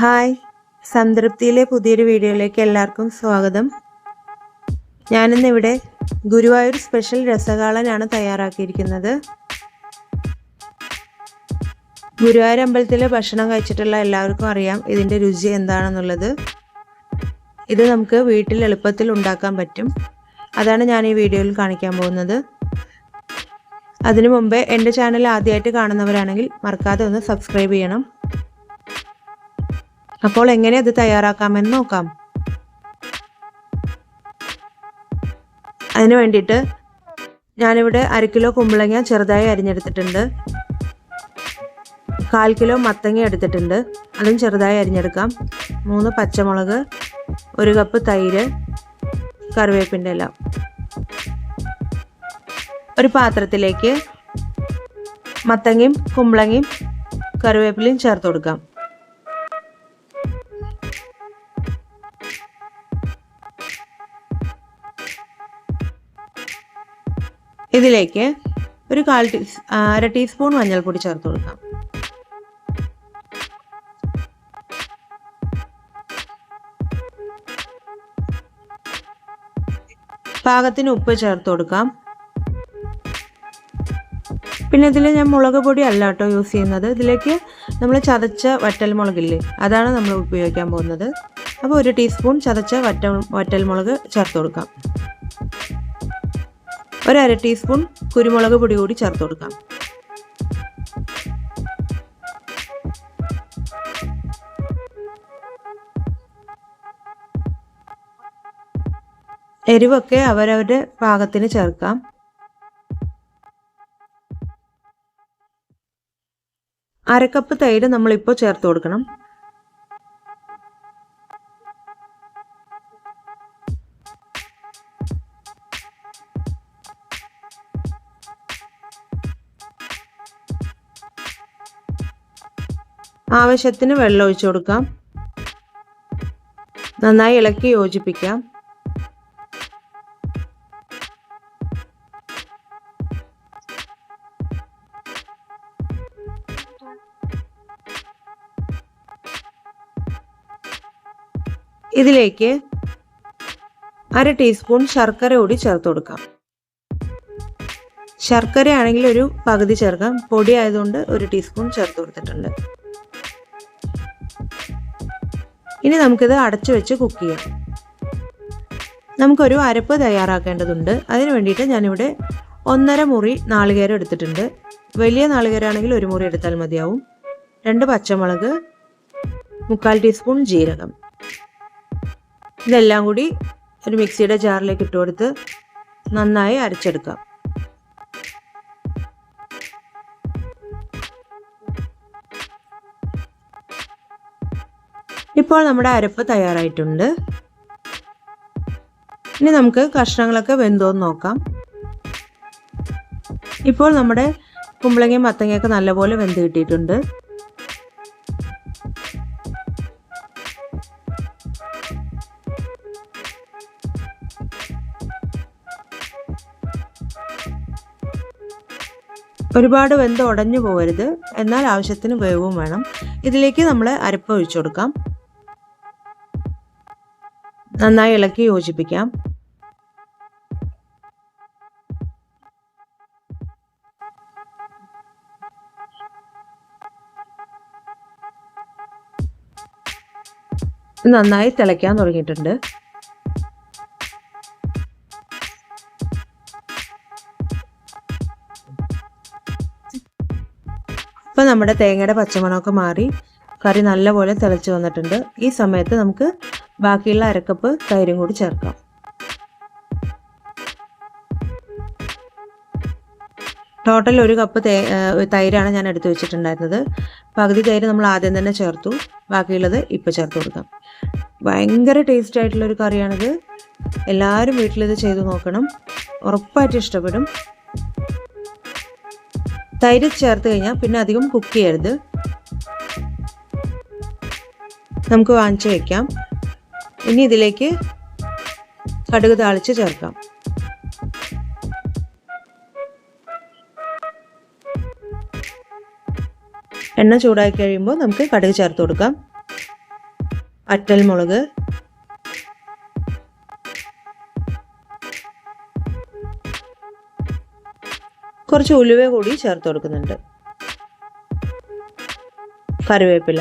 Hi. സംതൃപ്തിയിലെ പുതിയൊരു വീഡിയോയിലേക്ക് എല്ലാവർക്കും സ്വാഗതം. ഞാനിന്നിവിടെ ഗുരുവായൂർ സ്പെഷ്യൽ രസകാളനാണ് തയ്യാറാക്കിയിരിക്കുന്നത്. ഗുരുവായൂർ അമ്പലത്തിലെ ഭക്ഷണം കഴിച്ചിട്ടുള്ള എല്ലാവർക്കും അറിയാം ഇതിന്റെ രുചി എന്താണെന്നുള്ളത്. ഇത് നമുക്ക് വീട്ടിൽ എളുപ്പത്തിൽ ഉണ്ടാക്കാൻ പറ്റും. അതാണ് ഞാൻ ഈ വീഡിയോയിൽ കാണിക്കാൻ പോകുന്നത്. അതിനു മുമ്പേ എന്റെ ചാനൽ ആദ്യമായിട്ട് കാണുന്നവരാണെങ്കിൽ മറക്കാതെ ഒന്ന് സബ്സ്ക്രൈബ് ചെയ്യണം. അപ്പോൾ എങ്ങനെ അത് തയ്യാറാക്കാമെന്ന് നോക്കാം. അതിന് വേണ്ടിയിട്ട് ഞാനിവിടെ അര കിലോ കുമ്പളങ്ങ ചെറുതായി അരിഞ്ഞെടുത്തിട്ടുണ്ട്. കാൽ കിലോ മത്തങ്ങ എടുത്തിട്ടുണ്ട്. അതും ചെറുതായി അരിഞ്ഞെടുക്കാം. മൂന്ന് പച്ചമുളക് ഒരു കപ്പ് തൈര് കറിവേപ്പിന്റെ ഇല. ഒരു പാത്രത്തിലേക്ക് മത്തങ്ങയും കുമ്പളങ്ങയും കറിവേപ്പിലയും ചേർത്ത് കൊടുക്കാം. ഇതിലേക്ക് ഒരു കാൽ ടീ അര ടീസ്പൂൺ മഞ്ഞൾപ്പൊടി ചേർത്ത് കൊടുക്കാം. പാകത്തിന് ഉപ്പ് ചേർത്ത് കൊടുക്കാം. പിന്നെ ഇതിൽ ഞാൻ മുളക് പൊടി അല്ല കേട്ടോ യൂസ് ചെയ്യുന്നത്. ഇതിലേക്ക് നമ്മൾ ചതച്ച വറ്റൽ മുളകില്ലേ അതാണ് നമ്മൾ ഉപയോഗിക്കാൻ പോകുന്നത്. അപ്പോൾ ഒരു ടീസ്പൂൺ ചതച്ച വറ്റ വറ്റൽ മുളക് ചേർത്ത് കൊടുക്കാം. ഒരു അര ടീസ്പൂൺ കുരുമുളക് പൊടി കൂടി ചേർത്ത് കൊടുക്കാം. എരിവൊക്കെ അവരവരുടെ പാകത്തിന് ചേർക്കാം. അരക്കപ്പ് തൈര് നമ്മളിപ്പോൾ ചേർത്ത് കൊടുക്കണം. ആവശ്യത്തിന് വെള്ളം ഒഴിച്ചു കൊടുക്കാം. നന്നായി ഇളക്കി യോജിപ്പിക്കാം. ഇതിലേക്ക് അര ടീസ്പൂൺ ശർക്കര കൂടി ചേർത്ത് കൊടുക്കാം. ശർക്കര ആണെങ്കിൽ ഒരു പകുതി ചേർക്കാം. പൊടി ആയതുകൊണ്ട് ഒരു ടീസ്പൂൺ ചേർത്ത് കൊടുത്തിട്ടുണ്ട്. ഇനി നമുക്കിത് അടച്ചു വെച്ച് കുക്ക് ചെയ്യാം. നമുക്കൊരു അരപ്പ് തയ്യാറാക്കേണ്ടതുണ്ട്. അതിന് വേണ്ടിയിട്ട് ഞാനിവിടെ ഒന്നര മുറി നാളികേരം എടുത്തിട്ടുണ്ട്. വലിയ നാളികേരമാണെങ്കിൽ ഒരു മുറി എടുത്താൽ മതിയാവും. രണ്ട് പച്ചമുളക് മുക്കാൽ ടീസ്പൂൺ ജീരകം. ഇതെല്ലാം കൂടി ഒരു മിക്സിയുടെ ജാറിലേക്ക് ഇട്ട് കൊടുത്ത് നന്നായി അരച്ചെടുക്കാം. ഇപ്പോൾ നമ്മുടെ അരപ്പ് തയ്യാറായിട്ടുണ്ട്. ഇനി നമുക്ക് കഷ്ണങ്ങളൊക്കെ വെന്തോന്ന് നോക്കാം. ഇപ്പോൾ നമ്മുടെ കുമ്പളങ്ങയും മത്തങ്ങയൊക്കെ നല്ലപോലെ വെന്ത് കിട്ടിയിട്ടുണ്ട്. ഒരുപാട് വെന്ത് ഉടഞ്ഞു പോകരുത്. എന്നാൽ ആവശ്യത്തിന് വേവും വേണം. ഇതിലേക്ക് നമ്മൾ അരപ്പ് ഒഴിച്ചു കൊടുക്കാം. നന്നായി ഇളക്കി യോജിപ്പിക്കാം. നന്നായി തിളയ്ക്കാൻ തുടങ്ങിയിട്ടുണ്ട്. ഇപ്പം നമ്മുടെ തേങ്ങയുടെ പച്ചമണമൊക്കെ മാറി കറി നല്ലപോലെ തിളച്ച് വന്നിട്ടുണ്ട്. ഈ സമയത്ത് നമുക്ക് ബാക്കിയുള്ള അരക്കപ്പ് തൈരും കൂടി ചേർക്കാം. ടോട്ടൽ ഒരു കപ്പ് തൈരാണ് ഞാൻ എടുത്തു വെച്ചിട്ടുണ്ടായിരുന്നത്. പകുതി തൈര് നമ്മൾ ആദ്യം തന്നെ ചേർത്തു. ബാക്കിയുള്ളത് ഇപ്പോൾ ചേർത്ത് കൊടുക്കാം. ഭയങ്കര ടേസ്റ്റ് ആയിട്ടുള്ളൊരു കറിയാണിത്. എല്ലാവരും വീട്ടിലിത് ചെയ്തു നോക്കണം. ഉറപ്പായിട്ട് ഇഷ്ടപ്പെടും. തൈര് ചേർത്ത് കഴിഞ്ഞാൽ പിന്നെ അധികം കുക്ക് ചെയ്യരുത്. നമുക്ക് വാങ്ങിച്ചു വെക്കാം. ഇനി ഇതിലേക്ക് കടുക് താളിച്ച് ചേർക്കാം. എണ്ണ ചൂടാക്കി കഴിയുമ്പോൾ നമുക്ക് കടുക് ചേർത്ത് കൊടുക്കാം. അറ്റൽ മുളക്. കുറച്ച് ഉലുവ കൂടി ചേർത്ത് കൊടുക്കുന്നുണ്ട്. കറിവേപ്പില.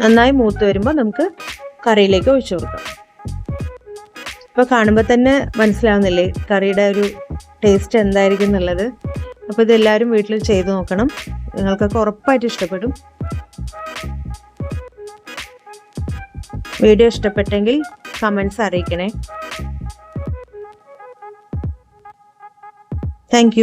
നന്നായി മൂത്ത് വരുമ്പോൾ നമുക്ക് കറിയിലേക്ക് ഒഴിച്ചു കൊടുക്കാം. ഇപ്പോൾ കാണുമ്പോൾ തന്നെ മനസ്സിലാവുന്നില്ലേ കറിയുടെ ഒരു ടേസ്റ്റ് എന്തായിരിക്കും എന്നുള്ളത്. അപ്പോൾ ഇതെല്ലാവരും വീട്ടിൽ ചെയ്ത് നോക്കണം. നിങ്ങൾക്കൊക്കെ ഉറപ്പായിട്ട് ഇഷ്ടപ്പെടും. വീഡിയോ ഇഷ്ടപ്പെട്ടെങ്കിൽ കമൻസ് അറിയിക്കണേ. താങ്ക്